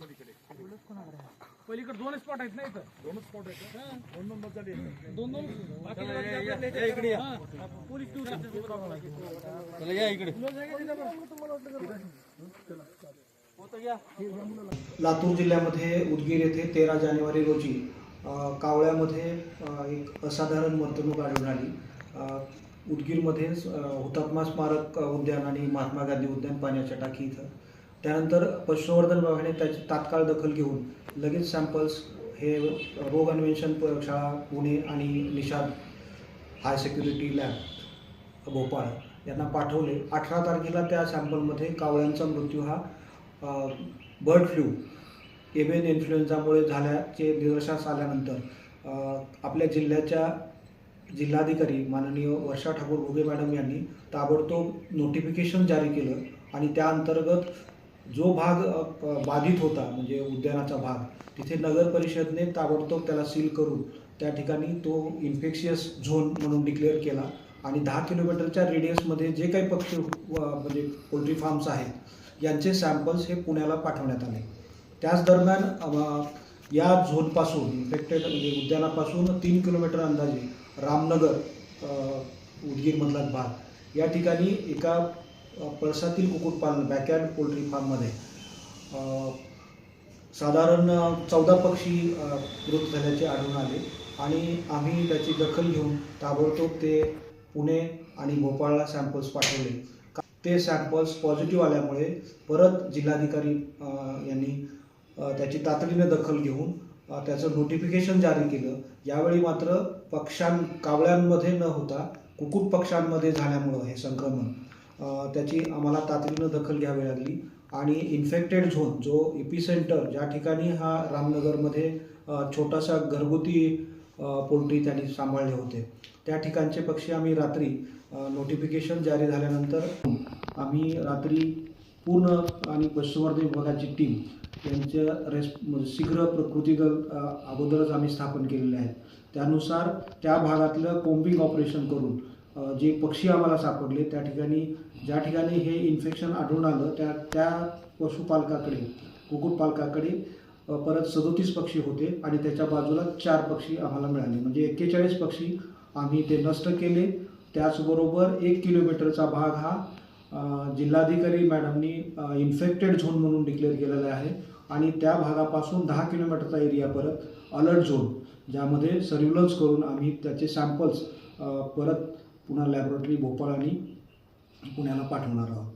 पलीकडे पलीकडे दोन स्पॉट आहेत ना इथं? दोनच स्पॉट आहेत? दोन दोन दोन दोन बाकी पोलीस चला या इकडे. लातूर जिल्ह्यामध्ये उदगीर येथे तेरा जानेवारी रोजी कावळ्यामध्ये एक असाधारण वर्तणूक आढळून आली. उदगीरमध्ये हुतात्मा स्मारक उद्यान आणि महात्मा गांधी उद्यान पाण्याच्या टाकी इथं. त्यानंतर पशुसंवर्धन विभागाने त्याची तात्काळ दखल घेऊन लगेच सॅम्पल्स हे रोग अन्वेषण प्रयोगशाळा पुणे आणि Nishad high security lab Bhopal यांना पाठवले. अठरा तारखेला त्या सॅम्पलमध्ये कावळ्यांचा मृत्यू हा बर्ड फ्लू एव्हियन इन्फ्लुएन्झामुळे झाल्याचे निदर्शनास आल्यानंतर आपल्या जिल्ह्याच्या जिल्हाधिकारी माननीय वर्षा ठाकूर घुगे मॅडम यांनी ताबडतोब नोटिफिकेशन जारी केलं आणि त्या अंतर्गत जो भाग बाधित होता म्हणजे उद्यानाचा भाग तिथे नगर परिषदने ताबडतोब त्याला सील करून त्या ठिकाणी तो इन्फेक्शियस झोन म्हणून डिक्लेअर केला आणि दहा किलोमीटरच्या रेडियसमध्ये जे काही पक्षी म्हणजे पोल्ट्री फार्म्स आहेत यांचे सॅम्पल्स हे पुण्याला पाठवण्यात आले. त्याच दरम्यान या झोनपासून इन्फेक्टेड म्हणजे उद्यानापासून तीन किलोमीटर अंदाजे रामनगर उदगीरमधला भाग. या ठिकाणी एका पळसातील कुक्कुटपालन बॅकयार्ड पोल्ट्री फार्ममध्ये साधारण चौदा पक्षी मृत झाल्याचे आढळून आले आणि आम्ही त्याची दखल घेऊन ताबडतोब ते पुणे आणि भोपाळला सॅम्पल्स पाठवले. ते सॅम्पल्स पॉझिटिव्ह आल्यामुळे परत जिल्हाधिकारी यांनी त्याची तातडीने दखल घेऊन त्याचं नोटिफिकेशन जारी केलं. यावेळी मात्र पक्षां कावळ्यांमध्ये न होता कुक्कुट पक्ष्यांमध्ये झाल्यामुळं हे संक्रमण त्याची आम्हाला तातडीनं दखल घ्यावी लागली. आणि इन्फेक्टेड झोन जो एपिसेंटर ज्या ठिकाणी हा रामनगरमध्ये छोटासा घरगुती पोल्ट्री त्यांनी सांभाळले होते. त्या ठिकाणचे पक्षी आम्ही रात्री नोटिफिकेशन जारी झाल्यानंतर आम्ही रात्री पूर्ण आणि पशुसंवर्धन विभागाची टीम यांच्या रेस म्हणजे शीघ्र प्रकृती दल अगोदरच आम्ही स्थापन केलेले आहेत. त्यानुसार त्या भागातलं कोम्बिंग ऑपरेशन करून जे पक्षी आम्हाला सापडले त्या ठिकाणी ज्या ठिकाणी हे इन्फेक्शन आढळून आलं त्या त्या पशुपालकाकडे कुक्कुटपालकाकडे परत सदोतीस पक्षी होते आणि त्याच्या बाजूला चार पक्षी आम्हाला मिळाले. म्हणजे एक्केचाळीस पक्षी आम्ही ते नष्ट केले. त्याचबरोबर एक किलोमीटरचा भाग हा जिल्हाधिकारी मॅडमनी इन्फेक्टेड झोन म्हणून डिक्लेअर केलेला आहे आणि त्या भागापासून दहा किलोमीटरचा एरिया परत अलर्ट झोन ज्यामध्ये सर्व्हिलन्स करून आम्ही त्याचे सॅम्पल्स परत पुन्हा लॅबोरेटरी भोपाळ आणि पुण्याला पाठवणार आहोत.